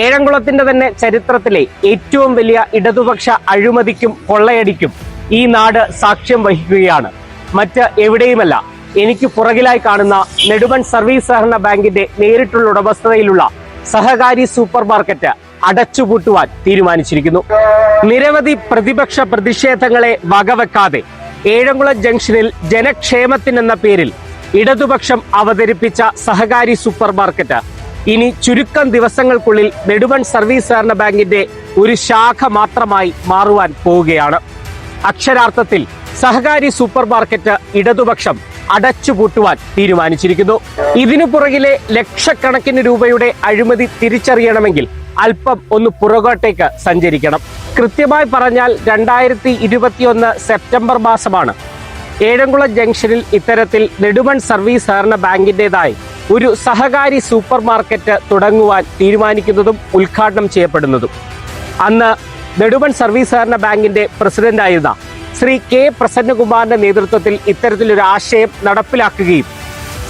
ഏഴംകുളത്തിന്റെ തന്നെ ചരിത്രത്തിലെ ഏറ്റവും വലിയ ഇടതുപക്ഷ അഴിമതിക്കും കൊള്ളയടിക്കും ഈ നാട് സാക്ഷ്യം വഹിക്കുകയാണ്. മറ്റ് എവിടെയുമല്ല എനിക്ക് പുറകിലായി കാണുന്ന നെടുമൺ സർവീസ് സഹകരണ ബാങ്കിന്റെ നേരിട്ടുള്ള ഉടമസ്ഥതയിലുള്ള സഹകാരി സൂപ്പർ മാർക്കറ്റ് അടച്ചുപൂട്ടുവാൻ തീരുമാനിച്ചിരിക്കുന്നു. നിരവധി പ്രതിപക്ഷ പ്രതിഷേധങ്ങളെ വകവെക്കാതെ ഏഴംകുളം ജംഗ്ഷനിൽ ജനക്ഷേമത്തിനെന്ന പേരിൽ ഇടതുപക്ഷം അവതരിപ്പിച്ച സഹകാരി സൂപ്പർ മാർക്കറ്റ് ഇനി ചുരുക്കം ദിവസങ്ങൾക്കുള്ളിൽ നെടുവൺ സർവീസ് സഹകരണ ബാങ്കിന്റെ ഒരു ശാഖ മാത്രമായി മാറുവാൻ പോവുകയാണ്. അക്ഷരാർത്ഥത്തിൽ സഹകാരി സൂപ്പർ മാർക്കറ്റ് ഇടതുപക്ഷം അടച്ചുപൂട്ടുവാൻ തീരുമാനിച്ചിരിക്കുന്നു. ഇതിനു പുറകിലെ ലക്ഷക്കണക്കിന് രൂപയുടെ അഴിമതി തിരിച്ചറിയണമെങ്കിൽ അല്പം ഒന്ന് പുറകോട്ടേക്ക് സഞ്ചരിക്കണം. കൃത്യമായി പറഞ്ഞാൽ രണ്ടായിരത്തി ഇരുപത്തിയൊന്ന് സെപ്റ്റംബർ മാസമാണ്. ഏഴംകുളം ജംഗ്ഷനിൽ ഇത്തരത്തിൽ നെടുമൺ സർവീസ് സഹകരണ ബാങ്കിന്റേതായി ഒരു സഹകാരി സൂപ്പർ മാർക്കറ്റ് തുടങ്ങുവാൻ തീരുമാനിക്കുന്നതും ഉദ്ഘാടനം ചെയ്യപ്പെടുന്നതും. അന്ന് നെടുമൺ സർവീസ് സഹകരണ ബാങ്കിന്റെ പ്രസിഡന്റായിരുന്ന ശ്രീ കെ പ്രസന്നകുമാറിന്റെ നേതൃത്വത്തിൽ ഇത്തരത്തിലൊരു ആശയം നടപ്പിലാക്കുകയും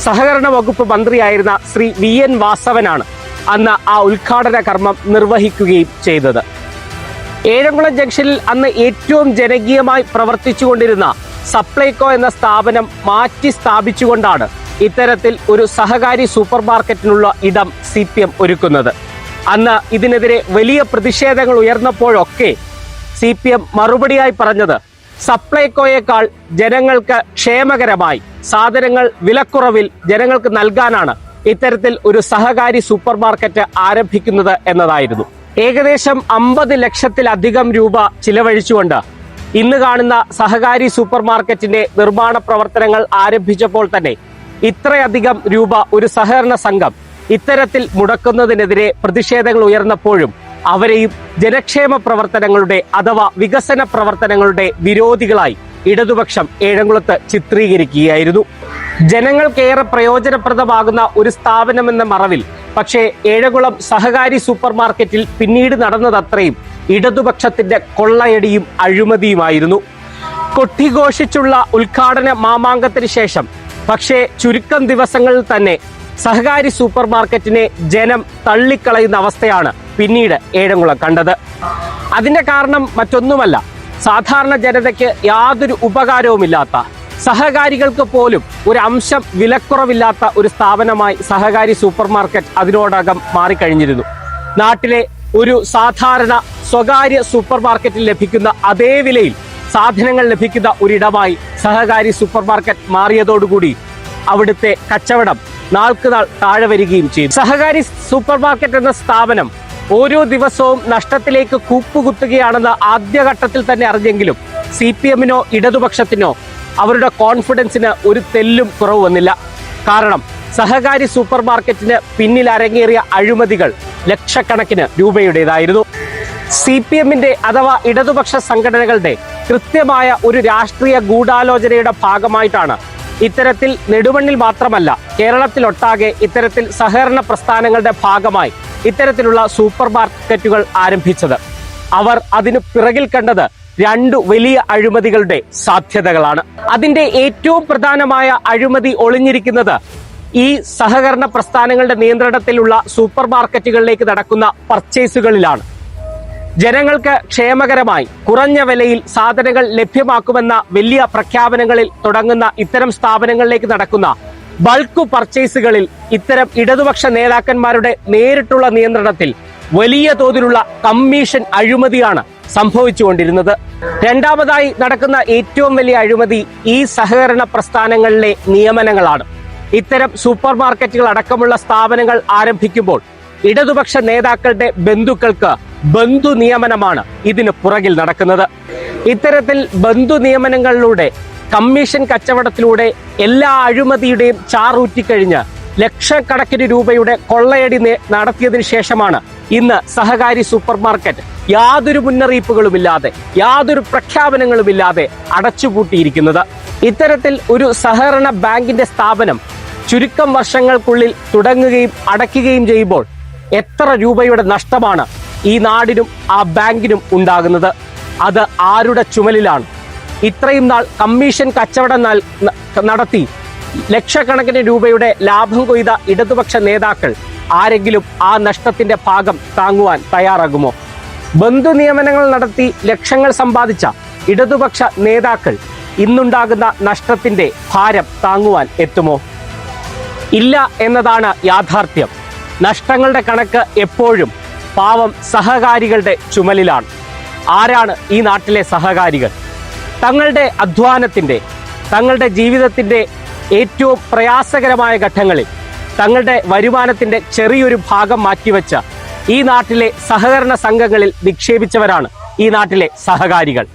സഹകരണ വകുപ്പ് മന്ത്രിയായിരുന്ന ശ്രീ വി എൻ വാസവനാണ് അന്ന് ആ ഉദ്ഘാടന കർമ്മം നിർവഹിക്കുകയും ചെയ്തത്. ഏഴംകുളം ജംഗ്ഷനിൽ അന്ന് ഏറ്റവും ജനകീയമായി പ്രവർത്തിച്ചുകൊണ്ടിരുന്ന സപ്ലൈകോ എന്ന സ്ഥാപനം മാറ്റി സ്ഥാപിച്ചുകൊണ്ടാണ് ഇത്തരത്തിൽ ഒരു സഹകാരി സൂപ്പർ മാർക്കറ്റിനുള്ള ഇടം സി പി എം ഒരുക്കുന്നത്. അന്ന് ഇതിനെതിരെ വലിയ പ്രതിഷേധങ്ങൾ ഉയർന്നപ്പോഴൊക്കെ സി പി എം മറുപടിയായി പറഞ്ഞത് സപ്ലൈകോയേക്കാൾ ജനങ്ങൾക്ക് ക്ഷേമകരമായി സാധനങ്ങൾ വിലക്കുറവിൽ ജനങ്ങൾക്ക് നൽകാനാണ് ഇത്തരത്തിൽ ഒരു സഹകാരി സൂപ്പർ മാർക്കറ്റ് ആരംഭിക്കുന്നത് എന്നതായിരുന്നു. ഏകദേശം അമ്പത് ലക്ഷത്തിലധികം രൂപ ചിലവഴിച്ചുകൊണ്ട് ഇന്ന് കാണുന്ന സഹകാരി സൂപ്പർ മാർക്കറ്റിന്റെ നിർമ്മാണ പ്രവർത്തനങ്ങൾ ആരംഭിച്ചപ്പോൾ തന്നെ ഇത്രയധികം രൂപ ഒരു സഹകരണ സംഘം ഇത്തരത്തിൽ മുടക്കുന്നതിനെതിരെ പ്രതിഷേധങ്ങൾ ഉയർന്നപ്പോഴും അവരെയും ജനക്ഷേമ പ്രവർത്തനങ്ങളുടെ അഥവാ വികസന പ്രവർത്തനങ്ങളുടെ വിരോധികളായി ഇടതുപക്ഷം ഏഴംകുളത്ത് ചിത്രീകരിക്കുകയായിരുന്നു. ജനങ്ങൾക്കേറെ പ്രയോജനപ്രദമാകുന്ന ഒരു സ്ഥാപനമെന്ന മറവിൽ പക്ഷേ ഏഴകുളം സഹകാരി സൂപ്പർ മാർക്കറ്റിൽ പിന്നീട് നടന്നതത്രയും ഇടതുപക്ഷത്തിന്റെ കൊള്ളയടിയും അഴിമതിയുമായിരുന്നു. കൊട്ടിഘോഷിച്ചുള്ള ഉദ്ഘാടന മാമാങ്കത്തിന് ശേഷം പക്ഷേ ചുരുക്കം ദിവസങ്ങളിൽ തന്നെ സഹകാരി സൂപ്പർ മാർക്കറ്റിനെ ജനം തള്ളിക്കളയുന്ന അവസ്ഥയാണ് പിന്നീട് ഏഴംകുളം കണ്ടത്. അതിന്റെ കാരണം മറ്റൊന്നുമല്ല സാധാരണ ജനതയ്ക്ക് യാതൊരു ഉപകാരവുമില്ലാത്ത സഹകാരികൾക്ക് പോലും ഒരു അംശം വിലക്കുറവില്ലാത്ത ഒരു സ്ഥാപനമായി സഹകാരി സൂപ്പർ മാർക്കറ്റ് അതിനോടകം മാറിക്കഴിഞ്ഞിരുന്നു. നാട്ടിലെ ഒരു സാധാരണ സ്വകാര്യ സൂപ്പർ മാർക്കറ്റിൽ ലഭിക്കുന്ന അതേ വിലയിൽ സാധനങ്ങൾ ലഭിക്കുന്ന ഒരിടമായി സഹകാരി സൂപ്പർ മാർക്കറ്റ് മാറിയതോടുകൂടി അവിടുത്തെ കച്ചവടം നാൾക്ക് നാൾ താഴെ വരികയും ചെയ്തു. സഹകാരി സൂപ്പർ മാർക്കറ്റ് എന്ന സ്ഥാപനം ഓരോ ദിവസവും നഷ്ടത്തിലേക്ക് കൂപ്പുകുത്തുകയാണെന്ന് ആദ്യഘട്ടത്തിൽ തന്നെ അറിഞ്ഞെങ്കിലും സി പി എമ്മിനോ ഇടതുപക്ഷത്തിനോ അവരുടെ കോൺഫിഡൻസിന് ഒരു തെല്ലും കുറവ് വന്നില്ല. കാരണം സഹകാരി സൂപ്പർ മാർക്കറ്റിന് പിന്നിൽ അരങ്ങേറിയ അഴിമതികൾ ലക്ഷക്കണക്കിന് രൂപയുടേതായിരുന്നു. സി പി എമ്മിന്റെ അഥവാ ഇടതുപക്ഷ സംഘടനകളുടെ കൃത്യമായ ഒരു രാഷ്ട്രീയ ഗൂഢാലോചനയുടെ ഭാഗമായിട്ടാണ് ഇത്തരത്തിൽ നെടുമണ്ണിൽ മാത്രമല്ല കേരളത്തിലൊട്ടാകെ ഇത്തരത്തിൽ സഹകരണ പ്രസ്ഥാനങ്ങളുടെ ഭാഗമായി ഇത്തരത്തിലുള്ള സൂപ്പർ മാർക്കറ്റുകൾ ആരംഭിച്ചത്. അവർ അതിനു പിറകിൽ കണ്ടത് രണ്ടു വലിയ അഴിമതികളുടെ സാധ്യതകളാണ്. അതിന്റെ ഏറ്റവും പ്രധാനമായ അഴിമതി ഒളിഞ്ഞിരിക്കുന്നത് ഈ സഹകരണ പ്രസ്ഥാനങ്ങളുടെ നിയന്ത്രണത്തിലുള്ള സൂപ്പർ മാർക്കറ്റുകളിലേക്ക് നടക്കുന്ന പർച്ചേസുകളിലാണ്. ജനങ്ങൾക്ക് ക്ഷേമകരമായി കുറഞ്ഞ വിലയിൽ സാധനങ്ങൾ ലഭ്യമാക്കുമെന്ന വലിയ പ്രഖ്യാപനങ്ങളിൽ തുടങ്ങുന്ന ഇത്തരം സ്ഥാപനങ്ങളിലേക്ക് നടക്കുന്ന ബൾക്ക് പർച്ചേസുകളിൽ ഇത്തരം ഇടതുപക്ഷ നേതാക്കന്മാരുടെ നേരിട്ടുള്ള നിയന്ത്രണത്തിൽ വലിയ തോതിലുള്ള കമ്മീഷൻ അഴിമതിയാണ് സംഭവിച്ചുകൊണ്ടിരുന്നത്. രണ്ടാമതായി നടക്കുന്ന ഏറ്റവും വലിയ അഴിമതി ഈ സഹകരണ പ്രസ്ഥാനങ്ങളിലെ നിയമനങ്ങളാണ്. ഇത്തരം സൂപ്പർ മാർക്കറ്റുകൾ അടക്കമുള്ള സ്ഥാപനങ്ങൾ ആരംഭിക്കുമ്പോൾ ഇടതുപക്ഷ നേതാക്കളുടെ ബന്ധുക്കൾക്ക് ബന്ധു നിയമനമാണ് ഇതിന് പുറകിൽ നടക്കുന്നത്. ഇത്തരത്തിൽ ബന്ധു നിയമനങ്ങളിലൂടെ കമ്മീഷൻ കച്ചവടത്തിലൂടെ എല്ലാ അഴിമതിയുടെയും ചാറൂറ്റിക്കഴിഞ്ഞ് ലക്ഷക്കണക്കിന് രൂപയുടെ കൊള്ളയടി നടത്തിയതിന് ശേഷമാണ് ഇന്ന് സഹകാരി സൂപ്പർ മാർക്കറ്റ് യാതൊരു മുന്നറിയിപ്പുകളുമില്ലാതെ യാതൊരു പ്രഖ്യാപനങ്ങളുമില്ലാതെ അടച്ചുപൂട്ടിയിരിക്കുന്നത്. ഇത്തരത്തിൽ ഒരു സഹകരണ ബാങ്കിന്റെ സ്ഥാപനം ചുരുക്കം വർഷങ്ങൾക്കുള്ളിൽ തുടങ്ങുകയും അടയ്ക്കുകയും ചെയ്യുമ്പോൾ എത്ര രൂപയുടെ നഷ്ടമാണ് ഈ നാടിനും ആ ബാങ്കിനും ഉണ്ടാകുന്നത്. അത് ആരുടെ ചുമലിലാണ്? ഇത്രയും നാൾ കമ്മീഷൻ കച്ചവടം നടത്തി ലക്ഷക്കണക്കിന് രൂപയുടെ ലാഭം കൊയ്ത ഇടതുപക്ഷ നേതാക്കൾ ആരെങ്കിലും ആ നഷ്ടത്തിന്റെ ഭാഗം താങ്ങുവാൻ തയ്യാറാകുമോ? ബന്ധു നിയമനങ്ങൾ നടത്തി ലക്ഷങ്ങൾ സമ്പാദിച്ച ഇടതുപക്ഷ നേതാക്കൾ ഇന്നുണ്ടാകുന്ന നഷ്ടത്തിന്റെ ഭാരം താങ്ങുവാൻ എത്തുമോ? ഇല്ല എന്നതാണ് യാഥാർത്ഥ്യം. നഷ്ടങ്ങളുടെ കണക്ക് എപ്പോഴും പാവം സഹകാരികളുടെ ചുമലിലാണ്. ആരാണ് ഈ നാട്ടിലെ സഹകാരികൾ? തങ്ങളുടെ അധ്വാനത്തിന്റെ തങ്ങളുടെ ജീവിതത്തിന്റെ ഏറ്റവും പ്രയാസകരമായ ഘട്ടങ്ങളിൽ തങ്ങളുടെ വരുമാനത്തിന്റെ ചെറിയൊരു ഭാഗം മാറ്റിവെച്ച ഈ നാട്ടിലെ സഹകരണ സംഘങ്ങളിൽ നിക്ഷേപിച്ചവരാണ് ഈ നാട്ടിലെ സഹകാരികൾ.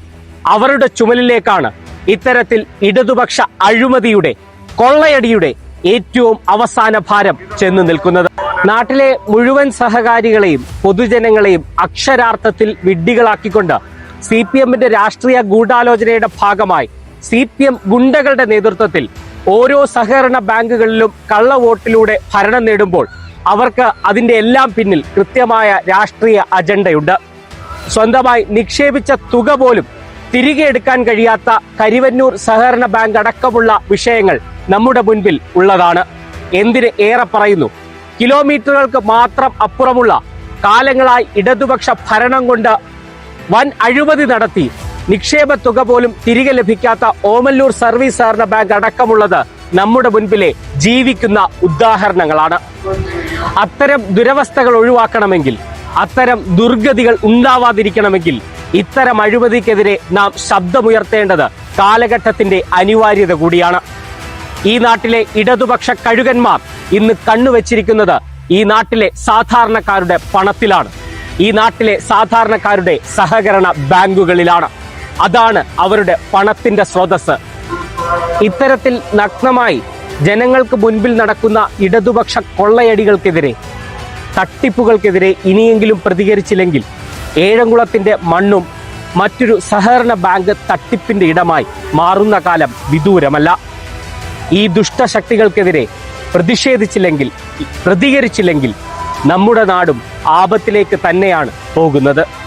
അവരുടെ ചുമലിലേക്കാണ് ഇത്തരത്തിൽ ഇടതുപക്ഷ അഴിമതിയുടെ കൊള്ളയടിയുടെ ഏറ്റവും അവസാന ഭാരം ചെന്ന് നിൽക്കുന്നത്. നാട്ടിലെ മുഴുവൻ സഹകാരികളെയും പൊതുജനങ്ങളെയും അക്ഷരാർത്ഥത്തിൽ വിഡ്ഢികളാക്കിക്കൊണ്ട് സി പി എമ്മിന്റെ രാഷ്ട്രീയ ഗൂഢാലോചനയുടെ ഭാഗമായി സി പി എം ഗുണ്ടകളുടെ നേതൃത്വത്തിൽ ഓരോ സഹകരണ ബാങ്കുകളിലും കള്ള വോട്ടിലൂടെ ഭരണം നേടുമ്പോൾ അവർക്ക് അതിന്റെ എല്ലാം പിന്നിൽ കൃത്യമായ രാഷ്ട്രീയ അജണ്ടയുണ്ട്. സ്വന്തമായി നിക്ഷേപിച്ച തുക പോലും തിരികെ എടുക്കാൻ കഴിയാത്ത കരിവന്നൂർ സഹകരണ ബാങ്ക് അടക്കമുള്ള വിഷയങ്ങൾ നമ്മുടെ മുൻപിൽ ഉള്ളതാണ്. എന്തിന് ഏറെ പറയുന്നു? കിലോമീറ്ററുകൾക്ക് മാത്രം അപ്പുറമുള്ള കാലങ്ങളായി ഇടതുപക്ഷ ഭരണം കൊണ്ട് വൻ അഴിമതി നടത്തി നിക്ഷേപ തുക പോലും തിരികെ ലഭിക്കാത്ത ഓമല്ലൂർ സർവീസ് സഹകരണ ബാങ്ക് അടക്കമുള്ളത് നമ്മുടെ മുൻപിലെ ജീവിക്കുന്ന ഉദാഹരണങ്ങളാണ്. അത്തരം ദുരവസ്ഥകൾ ഒഴിവാക്കണമെങ്കിൽ അത്തരം ദുർഗതികൾ ഉണ്ടാവാതിരിക്കണമെങ്കിൽ ഇത്തരം അഴിമതിക്കെതിരെ നാം ശബ്ദമുയർത്തേണ്ടത് കാലഘട്ടത്തിന്റെ അനിവാര്യത കൂടിയാണ്. ഈ നാട്ടിലെ ഇടതുപക്ഷ കഴുകന്മാർ ഇന്ന് കണ്ണുവച്ചിരിക്കുന്നത് ഈ നാട്ടിലെ സാധാരണക്കാരുടെ പണത്തിലാണ്. ഈ നാട്ടിലെ സാധാരണക്കാരുടെ സഹകരണ ബാങ്കുകളിലാണ്. അതാണ് അവരുടെ പണത്തിന്റെ സ്രോതസ് ഇത്തരത്തിൽ നഗ്നമായി ജനങ്ങൾക്ക് മുൻപിൽ നടക്കുന്ന ഇടതുപക്ഷ കൊള്ളയടികൾക്കെതിരെ തട്ടിപ്പുകൾക്കെതിരെ ഇനിയെങ്കിലും പ്രതികരിച്ചില്ലെങ്കിൽ ഏഴംകുളത്തിന്റെ മണ്ണും മറ്റൊരു സഹകരണ ബാങ്ക് തട്ടിപ്പിന്റെ ഇടമായി മാറുന്ന കാലം വിദൂരമല്ല. ഈ ദുഷ്ടശക്തികൾക്കെതിരെ പ്രതിഷേധിച്ചില്ലെങ്കിൽ പ്രതികരിച്ചില്ലെങ്കിൽ നമ്മുടെ നാടും ആപത്തിലേക്ക് തന്നെയാണ് പോകുന്നത്.